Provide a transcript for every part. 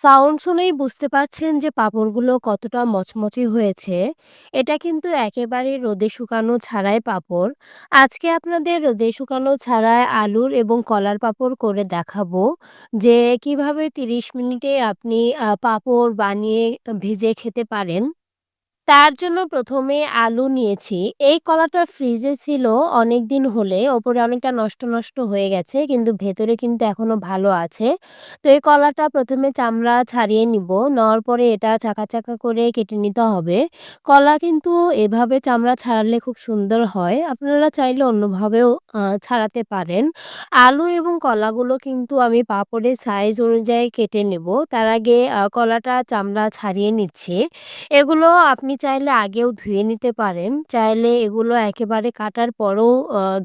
Sound শুনেই বুঝতে পারছেন যে পাঁপড়গুলো কতটা মচমচে হয়েছে। এটা কিন্তু একেবারে রোদে শুকানো ছাড়াই পাঁপড়। আজকে আপনাদের রোদে শুকানো ছাড়াই আলুর এবং কলার পাঁপড় করে দেখাবো যে কীভাবে ৩০ মিনিটে আপনি পাপড় পাঁপড় বানিয়ে, ভেজে খেতে পারেন। তার জন্য প্রথমে আলু নিয়েছি। এই কলাটা ফ্রিজে ছিল অনেক দিন হলে ওপরে অনেকটা নষ্ট, নষ্ট হয়ে গেছে কিন্তু ভেতরে কিন্তু এখনও ভালো আছে। তো এই কলাটা প্রথমে চামড়া ছাড়িয়ে নিবো। নেওয়ার পরে এটা চাকা, চাকা করে কেটে নিতে হবে। কলা কিন্তু এভাবে চামড়া ছাড়ালে খুব সুন্দর হয়। আপনারা চাইলে অন্যভাবেও ছাড়াতে পারেন। আলু এবং কলাগুলো কিন্তু আমি পাঁপড়ের সাইজ অনুযায়ী কেটে নেব। তার আগে কলাটা চামড়া ছাড়িয়ে নিচ্ছি। এগুলো আপনি চাইলে আগেও ধুয়ে নিতে পারেন। চাইলে এগুলো একেবারে কাটার পরেও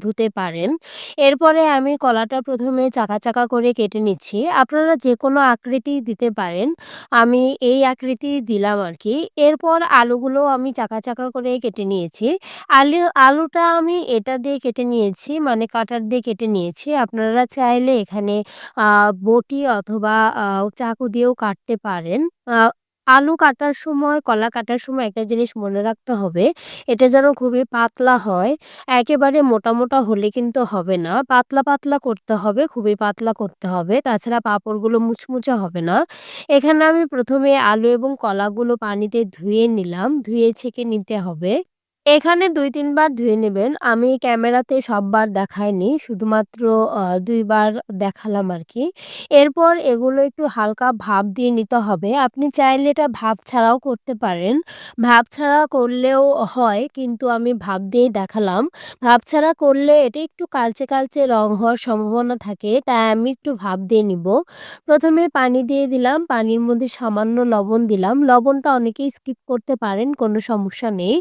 ধুতে পারেন। এরপরে আমি কলাটা প্রথমে চাকা, চাকা করে কেটে নিচ্ছি। আপনারা যে কোনো আকৃতি দিতে পারেন। আমি এই আকৃতি দিলাম আর কি এরপর আলুগুলোও আমি চাকা, চাকা করে কেটে নিয়েছি। আলু আলুটা আমি এটা দিয়ে কেটে নিয়েছি মানে কাটার দিয়ে কেটে নিয়েছি। আপনারা চাইলে এখানে বটি অথবা চাকু দিয়েও কাটতে পারেন। আলু কাটার সময়, কলা কাটার সময় একটা জিনিস মনে রাখতে হবে, এটা যেন খুবই পাতলা হয়। একেবারে মোটা, মোটা হলে কিন্তু হবে না। পাতলা, পাতলা করতে হবে, খুবই পাতলা করতে হবে। তাছাড়া পাঁপড়গুলো মুচমুচে হবে না। এখানে আমি প্রথমে আলু এবং কলাগুলো পানিতে ধুয়ে নিলাম। ধুয়ে ছেঁকে নিতে হবে। এখানে ২-৩ বার ধুয়ে নেবেন। আমি ক্যামেরাতে সববার দেখাইনি। শুধুমাত্র আ ২ বার দেখালাম আরকি। এরপর এগুলো একটু হালকা ভাপ দিয়ে নিতে হবে। আপনি চাইলে এটা ভাপ ছাড়াও করতে পারেন। ভাপ ছাড়া করলেও হয় কিন্তু আমি ভাপ দিয়েই দেখালাম। ভাপ ছাড়া করলে এটা একটু কালচে, কালচে রং হওয়ার সম্ভাবনা থাকে। তাই আমি একটু ভাপ দিয়ে নিবো। ১ম এ পানি দিয়ে দিলাম। পানির মধ্যে সামান্য লবণ দিলাম। লবণটা অনেকেই স্কিপ করতে পারেন, কোনো সমস্যা নেই।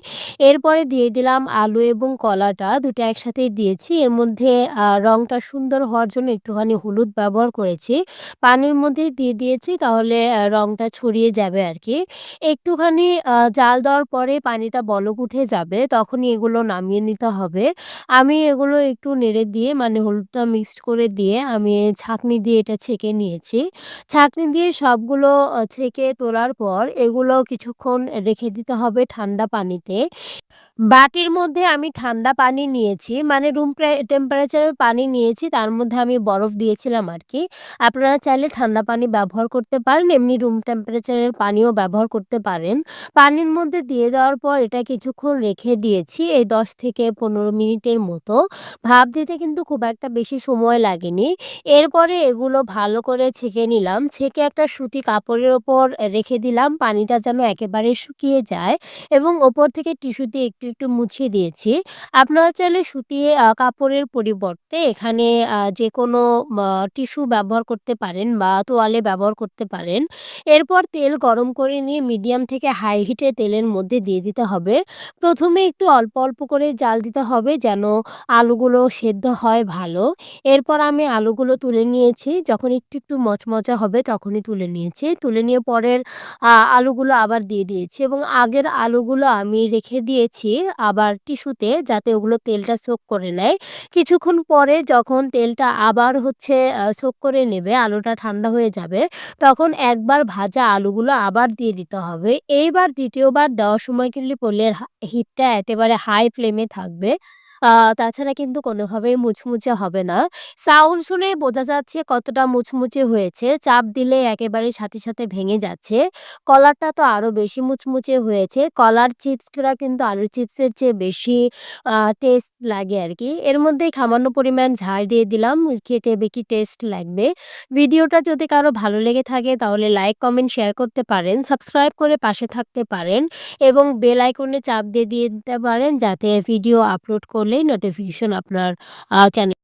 এরপরে দিয়ে দিলাম আলু এবং কলাটা, ২ টা একসাথেই দিয়েছি। এর মধ্যে রংটা সুন্দর হওয়ার জন্য একটুখানি হলুদ ব্যবহার করেছি। পানির মধ্যেই দিয়ে দিয়েছি তাহলে রংটা ছড়িয়ে যাবে আর কি একটুখানি জাল দেওয়ার পরে পানিটা বলক উঠে যাবে তখনই এগুলো নামিয়ে নিতে হবে। আমি এগুলো একটু নেড়ে দিয়ে মানে হলুদটা মিক্সড করে দিয়ে আমি ছাঁকনি দিয়ে এটা ছেঁকে নিয়েছি। ছাঁকনি দিয়ে সবগুলো ছেঁকে তোলার পর এগুলো কিছুক্ষণ রেখে দিতে হবে ঠান্ডা পানিতে। বাটির মধ্যে আমি ঠান্ডা পানি নিয়েছি মানে রুম প্রে টেম্পারেচার পানি নিয়েছি তার মধ্যে আমি বরফ দিয়েছিলাম আর কি আপনারা চাইলে ঠান্ডা পানি ব্যবহার করতে পারেন, এমনি রুম টেম্পারেচারের পানিও ব্যবহার করতে পারেন। পানির মধ্যে দিয়ে দেওয়ার পর এটা কিছুক্ষণ রেখে দিয়েছি এই ১০ থেকে ১৫ মিনিটের মতো। ভাপ দিতে কিন্তু খুব একটা বেশি সময় লাগেনি। এরপরে এগুলো ভালো করে ছেঁকে নিলাম। ছেঁকে একটা সুতি কাপড়ের ওপর রেখে দিলাম পানিটা যেন একেবারে শুকিয়ে যায় এবং ওপর থেকে টিস্যু দিয়ে একটু, একটু মুছিয়ে দিয়েছি। আপনারা চাইলে সুতি কাপড়ের পরিবর্তে এখানে যে কোনো টিস্যু ব্যবহার করতে পারেন বা তোয়ালে ব্যবহার করতে পারেন। এরপর তেল গরম করে নিয়ে মিডিয়াম থেকে হাই হিটে তেলের মধ্যে দিয়ে দিতে হবে। প্রথমে একটু অল্প, অল্প করে জাল দিতে হবে যেন আলুগুলো সেদ্ধ হয় ভালো। এরপর আমি আলুগুলো তুলে নিয়েছি। যখন একটু, একটু মচমচা হবে তখনই তুলে নিয়েছি। তুলে নিয়ে পরের আলুগুলো আবার দিয়ে দিয়েছি এবং আগের আলুগুলো আমি রেখে দিয়েছি আবার টিস্যুতে যাতে ওগুলো তেলটা সোক করে নেয়। কিছুক্ষণ পরে যখন তেলটা আবার হচ্ছে শোক করে নেবে, আলুটা ঠান্ডা হয়ে যাবে, তখন একবার ভাজা আলুগুলো আবার দিয়ে দিতে হবে। এইবার দ্বিতীয়বার দেওয়ার সময় কিন্তু পোলের হা হিটটা একেবারে হাই ফ্লেমে থাকবে। তাছাড়া কিন্তু কোনোভাবেই মুচমুচে হবে না। সাউন্ড শুনেই বোঝা যাচ্ছে কতটা মুচমুচে হয়েছে। চাপ দিলে একেবারে সাথে, সাথে ভেঙে যাচ্ছে। কলারটা তো আরও বেশি মুচমুচে হয়েছে। কলার চিপসটা কিন্তু আলুর চিপসের চেয়ে বেশি টেস্ট লাগে আর কি এর মধ্যেই সামান্য পরিমাণ ঝাল দিয়ে দিলাম। খেতে বেশি টেস্ট লাগবে। ভিডিওটা যদি কারও ভালো লেগে থাকে তাহলে লাইক, কমেন্ট, শেয়ার করতে পারেন। সাবস্ক্রাইব করে পাশে থাকতে পারেন এবং বেল আইকনে চাপ দিয়ে দিয়ে দিতে পারেন যাতে ভিডিও আপলোড করলেই নোটিফিকেশন আপনার আ চ্যানে